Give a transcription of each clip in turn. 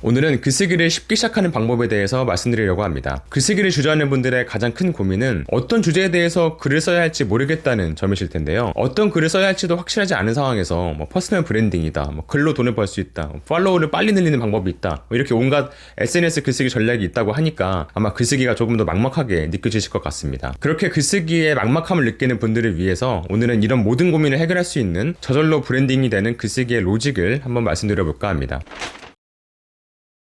오늘은 글쓰기를 쉽게 시작하는 방법에 대해서 말씀드리려고 합니다. 글쓰기를 주저하는 분들의 가장 큰 고민은 어떤 주제에 대해서 글을 써야 할지 모르겠다는 점이실 텐데요. 어떤 글을 써야 할지도 확실하지 않은 상황에서 뭐 퍼스널 브랜딩이다, 뭐 글로 돈을 벌 수 있다, 뭐 팔로우를 빨리 늘리는 방법이 있다, 뭐 이렇게 온갖 SNS 글쓰기 전략이 있다고 하니까 아마 글쓰기가 조금 더 막막하게 느껴지실 것 같습니다. 그렇게 글쓰기에 막막함을 느끼는 분들을 위해서 오늘은 이런 모든 고민을 해결할 수 있는 저절로 브랜딩이 되는 글쓰기의 로직을 한번 말씀드려볼까 합니다.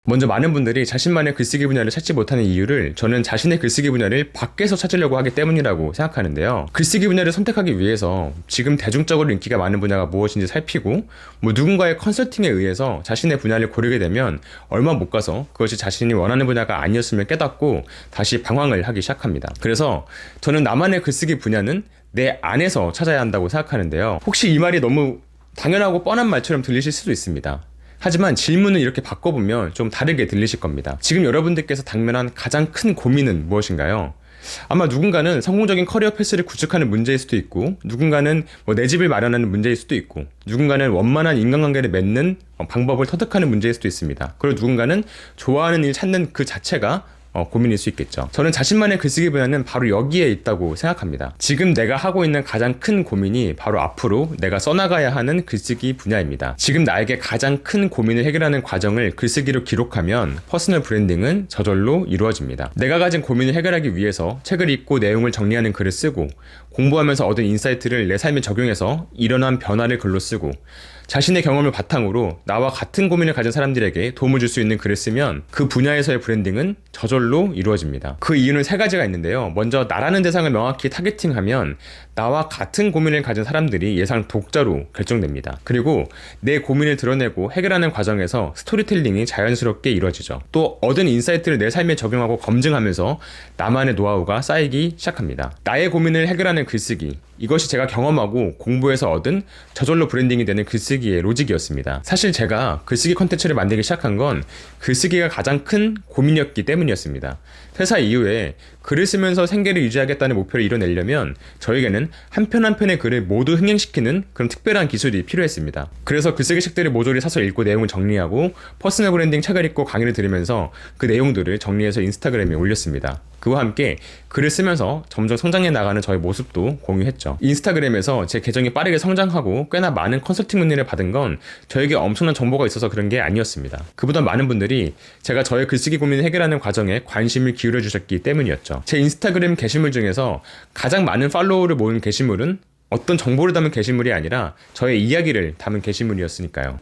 먼저 많은 분들이 자신만의 글쓰기 분야를 찾지 못하는 이유를 저는 자신의 글쓰기 분야를 밖에서 찾으려고 하기 때문이라고 생각하는데요. 글쓰기 분야를 선택하기 위해서 지금 대중적으로 인기가 많은 분야가 무엇인지 살피고 뭐 누군가의 컨설팅에 의해서 자신의 분야를 고르게 되면 얼마 못 가서 그것이 자신이 원하는 분야가 아니었음을 깨닫고 다시 방황을 하기 시작합니다. 그래서 저는 나만의 글쓰기 분야는 내 안에서 찾아야 한다고 생각하는데요. 혹시 이 말이 너무 당연하고 뻔한 말처럼 들리실 수도 있습니다. 하지만 질문을 이렇게 바꿔보면 좀 다르게 들리실 겁니다. 지금 여러분들께서 당면한 가장 큰 고민은 무엇인가요? 아마 누군가는 성공적인 커리어 패스를 구축하는 문제일 수도 있고, 누군가는 뭐 내 집을 마련하는 문제일 수도 있고, 누군가는 원만한 인간관계를 맺는 어, 방법을 터득하는 문제일 수도 있습니다. 그리고 누군가는 좋아하는 일 찾는 그 자체가 어, 고민일 수 있겠죠. 저는 자신만의 글쓰기 분야는 바로 여기에 있다고 생각합니다. 지금 내가 하고 있는 가장 큰 고민이 바로 앞으로 내가 써나가야 하는 글쓰기 분야입니다. 지금 나에게 가장 큰 고민을 해결하는 과정을 글쓰기로 기록하면 퍼스널 브랜딩은 저절로 이루어집니다. 내가 가진 고민을 해결하기 위해서 책을 읽고 내용을 정리하는 글을 쓰고 공부하면서 얻은 인사이트를 내 삶에 적용해서 일어난 변화를 글로 쓰고 자신의 경험을 바탕으로 나와 같은 고민을 가진 사람들에게 도움을 줄 수 있는 글을 쓰면 그 분야에서의 브랜딩은 저절로 이루어집니다. 그 이유는 세 가지가 있는데요. 먼저 나라는 대상을 명확히 타겟팅하면 나와 같은 고민을 가진 사람들이 예상 독자로 결정됩니다. 그리고 내 고민을 드러내고 해결하는 과정에서 스토리텔링이 자연스럽게 이루어지죠. 또 얻은 인사이트를 내 삶에 적용하고 검증하면서 나만의 노하우가 쌓이기 시작합니다. 나의 고민을 해결하는 글쓰기. 이것이 제가 경험하고 공부해서 얻은 저절로 브랜딩이 되는 글쓰기 의 로직이었습니다. 사실 제가 글쓰기 컨텐츠를 만들기 시작한 건 글쓰기가 가장 큰 고민이었기 때문이었습니다. 퇴사 이후에 글을 쓰면서 생계를 유지하겠다는 목표를 이뤄내려면 저에게는 한 편 한 편의 글을 모두 흥행시키는 그런 특별한 기술이 필요했습니다. 그래서 글쓰기 책들을 모조리 사서 읽고 내용을 정리하고 퍼스널 브랜딩 책을 읽고 강의를 들으면서 그 내용들을 정리해서 인스타그램에 올렸습니다. 그와 함께 글을 쓰면서 점점 성장해 나가는 저의 모습도 공유했죠. 인스타그램에서 제 계정이 빠르게 성장하고 꽤나 많은 컨설팅 문의를 받은 건 저에게 엄청난 정보가 있어서 그런 게 아니었습니다. 그보다 많은 분들이 제가 저의 글쓰기 고민을 해결하는 과정에 관심을 기울여 주셨기 때문이었죠. 제 인스타그램 게시물 중에서 가장 많은 팔로워를 모은 게시물은 어떤 정보를 담은 게시물이 아니라 저의 이야기를 담은 게시물이었으니까요.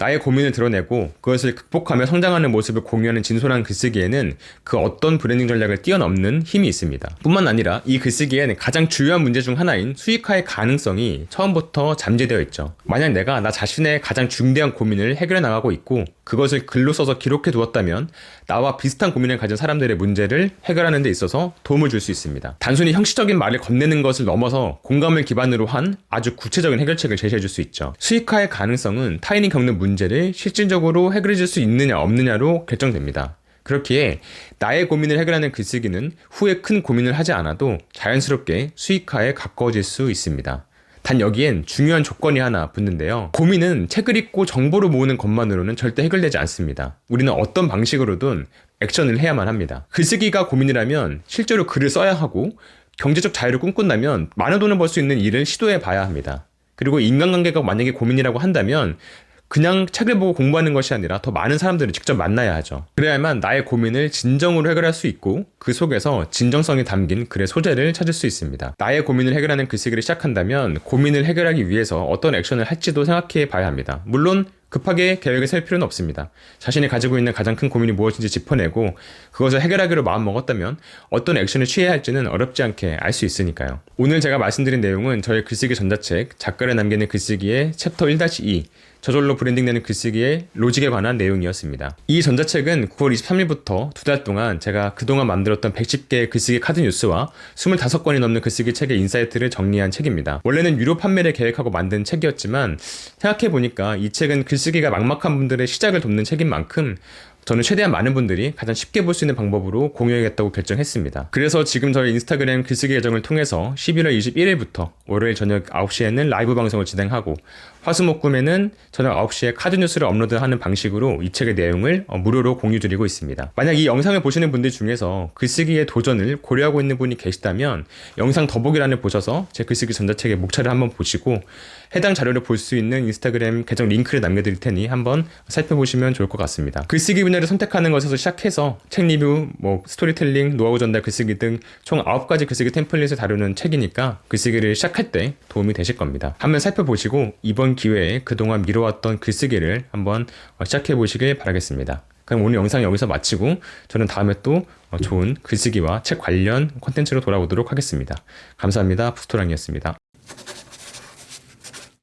나의 고민을 드러내고 그것을 극복하며 성장하는 모습을 공유하는 진솔한 글쓰기에는 그 어떤 브랜딩 전략을 뛰어넘는 힘이 있습니다. 뿐만 아니라 이 글쓰기에는 가장 중요한 문제 중 하나인 수익화의 가능성이 처음부터 잠재되어 있죠. 만약 내가 나 자신의 가장 중대한 고민을 해결해 나가고 있고 그것을 글로 써서 기록해 두었다면 나와 비슷한 고민을 가진 사람들의 문제를 해결하는 데 있어서 도움을 줄 수 있습니다. 단순히 형식적인 말을 건네는 것을 넘어서 공감을 기반으로 한 아주 구체적인 해결책을 제시해 줄 수 있죠. 수익화의 가능성은 타인이 겪는 문제 를 실질적으로 해결해 줄 수 있느냐 없느냐로 결정됩니다. 그렇기에 나의 고민을 해결하는 글쓰기는 후에 큰 고민을 하지 않아도 자연스럽게 수익화에 가까워질 수 있습니다. 단 여기엔 중요한 조건이 하나 붙는데요. 고민은 책을 읽고 정보를 모으는 것만으로는 절대 해결되지 않습니다. 우리는 어떤 방식으로든 액션을 해야만 합니다. 글쓰기가 고민이라면 실제로 글을 써야 하고 경제적 자유를 꿈꾼다면 많은 돈을 벌 수 있는 일을 시도해 봐야 합니다. 그리고 인간관계가 만약에 고민이라고 한다면 그냥 책을 보고 공부하는 것이 아니라 더 많은 사람들을 직접 만나야 하죠. 그래야만 나의 고민을 진정으로 해결할 수 있고 그 속에서 진정성이 담긴 글의 소재를 찾을 수 있습니다. 나의 고민을 해결하는 글쓰기를 시작한다면 고민을 해결하기 위해서 어떤 액션을 할지도 생각해 봐야 합니다. 물론 급하게 계획을 세울 필요는 없습니다. 자신이 가지고 있는 가장 큰 고민이 무엇인지 짚어내고 그것을 해결하기로 마음 먹었다면 어떤 액션을 취해야 할지는 어렵지 않게 알 수 있으니까요. 오늘 제가 말씀드린 내용은 저의 글쓰기 전자책 작가를 남기는 글쓰기의 챕터 1-2 저절로 브랜딩되는 글쓰기의 로직에 관한 내용이었습니다. 이 전자책은 9월 23일부터 두 달 동안 제가 그동안 만들었던 110개의 글쓰기 카드 뉴스와 25권이 넘는 글쓰기 책의 인사이트를 정리한 책입니다. 원래는 유료 판매를 계획하고 만든 책이었지만 생각해보니까 이 책은 글쓰기 가 막막한 분들의 시작을 돕는 책인 만큼 저는 최대한 많은 분들이 가장 쉽게 볼 수 있는 방법으로 공유하겠다고 결정했습니다. 그래서 지금 저희 인스타그램 글쓰기 계정을 통해서 11월 21일부터 월요일 저녁 9시에는 라이브 방송을 진행하고 화수목금에는 저녁 9시에 카드 뉴스를 업로드하는 방식으로 이 책의 내용을 어, 무료로 공유 드리고 있습니다. 만약 이 영상을 보시는 분들 중에서 글쓰기의 도전을 고려하고 있는 분이 계시다면 영상 더보기란을 보셔서 제 글쓰기 전자책의 목차를 한번 보시고 해당 자료를 볼 수 있는 인스타그램 계정 링크를 남겨드릴 테니 한번 살펴보시면 좋을 것 같습니다. 글쓰기 분야를 선택하는 것에서 시작해서 책 리뷰, 뭐 스토리텔링, 노하우 전달 글쓰기 등 총 9가지 글쓰기 템플릿을 다루는 책이니까 글쓰기를 시작할 때 도움이 되실 겁니다. 한번 살펴보시고 이번 기회에 그동안 미뤄왔던 글쓰기를 한번 어, 시작해 보시길 바라겠습니다. 그럼 오늘 영상 여기서 마치고 저는 다음에 또 어, 좋은 글쓰기와 책 관련 콘텐츠로 돌아오도록 하겠습니다. 감사합니다. 부스토랑이었습니다.